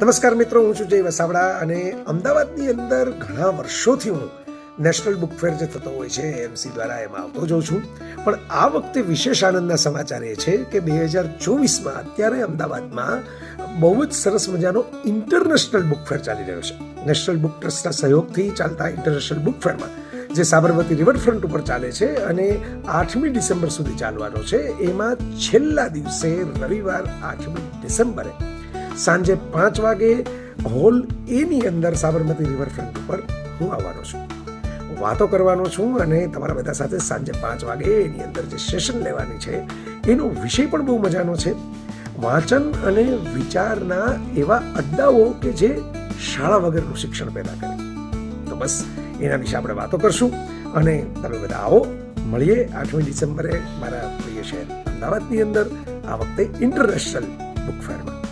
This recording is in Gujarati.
નમસ્કાર મિત્રો, હું છું જય વસાવડા અને અમદાવાદની અંદર ઘણા વર્ષોથી હું નેશનલ બુક ફેર જે થતો હોય છે એમસી દ્વારા એમાં આવતો જોઉં છું. પણ આ વખતે વિશેષ આનંદના સમાચાર એ છે કે બે હજાર ચોવીસમાં અત્યારે અમદાવાદમાં બહુ જ સરસ મજાનો ઇન્ટરનેશનલ બુક ફેર ચાલી રહ્યો છે. નેશનલ બુક ટ્રસ્ટના સહયોગથી ચાલતા ઇન્ટરનેશનલ બુક ફેરમાં જે સાબરમતી રિવરફ્રન્ટ ઉપર ચાલે છે અને આઠમી ડિસેમ્બર સુધી ચાલવાનો છે. એમાં છેલ્લા દિવસે રવિવાર આઠમી ડિસેમ્બરે સાંજે પાંચ વાગે હોલ એની અંદર સાબરમતી રિવરફ્રન્ટ ઉપર હું આવવાનો છું. વાતો કરવાનો છું અને તમારા બધા સાથે સાંજે પાંચ વાગે એની અંદર જે સેશન લેવાની છે, એનો વિષય પણ બહુ મજાનો છે. વાંચન અને વિચારના એવા અડ્ડાઓ કે જે શાળા વગરનું શિક્ષણ પેદા કરે. તો બસ, એના વિશે આપણે વાતો કરશું અને તમે બધા આવો, મળીએ આઠમી ડિસેમ્બરે મારા પ્રિય શહેર અમદાવાદની અંદર, આ વખતે ઇન્ટરનેશનલ બુક ફેરમાં